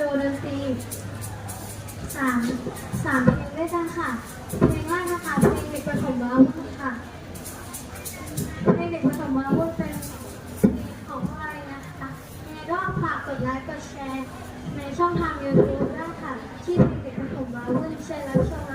ดูดนตรีสามสามเพลงด้วยกันค่ะ เพลงแรกนะคะเพลงเด็กผสมวาวุธค่ะ เพลงเด็กผสมวาวุธเป็นของอะไรนะคะยังไงก็ฝากกดไลค์กดแชร์ในช่องทาง YouTube ได้ค่ะ ที่เพลงเด็กผสมวาวุธเชิแล้วช่อง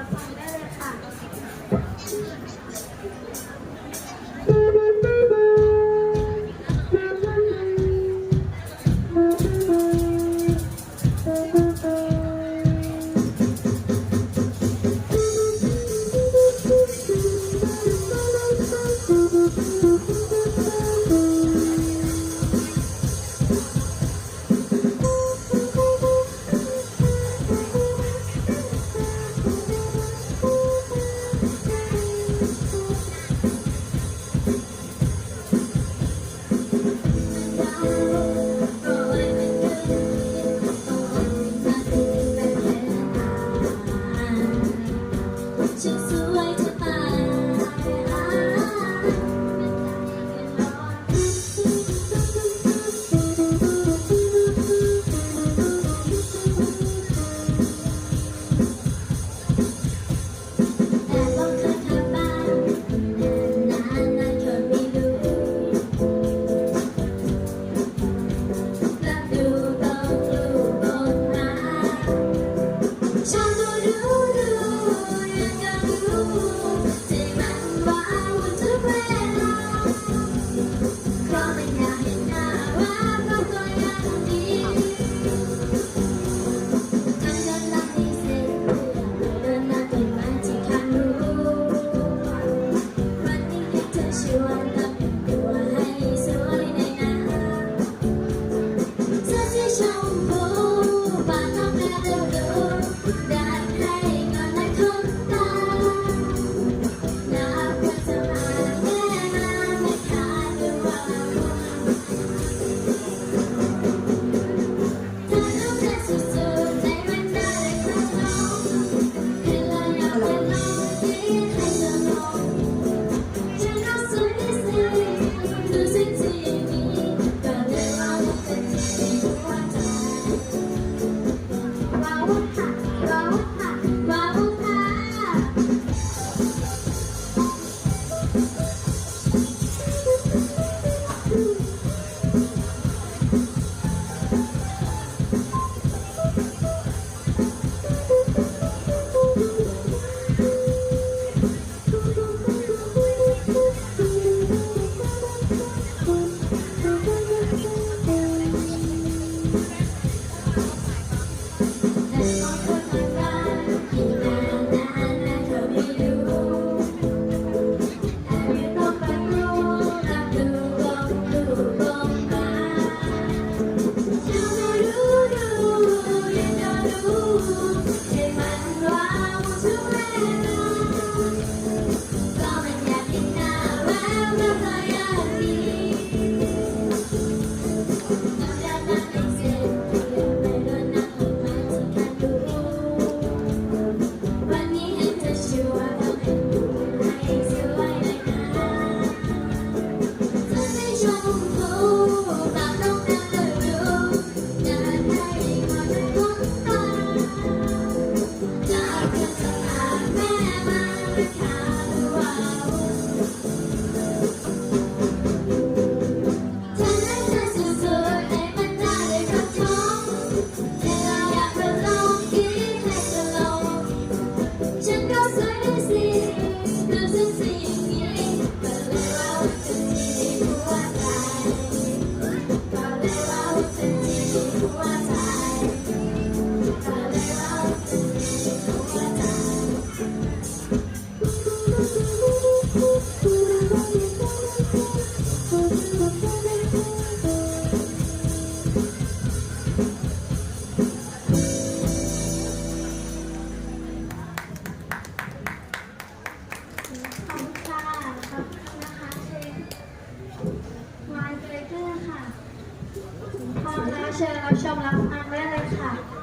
เชิญรับชมรับฟังได้เลยค่ะ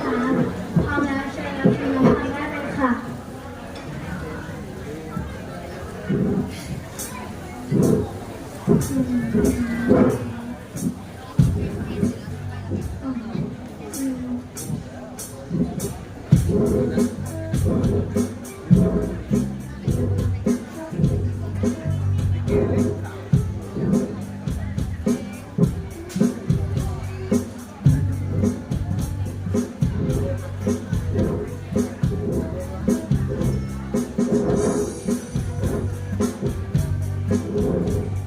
กัน สิ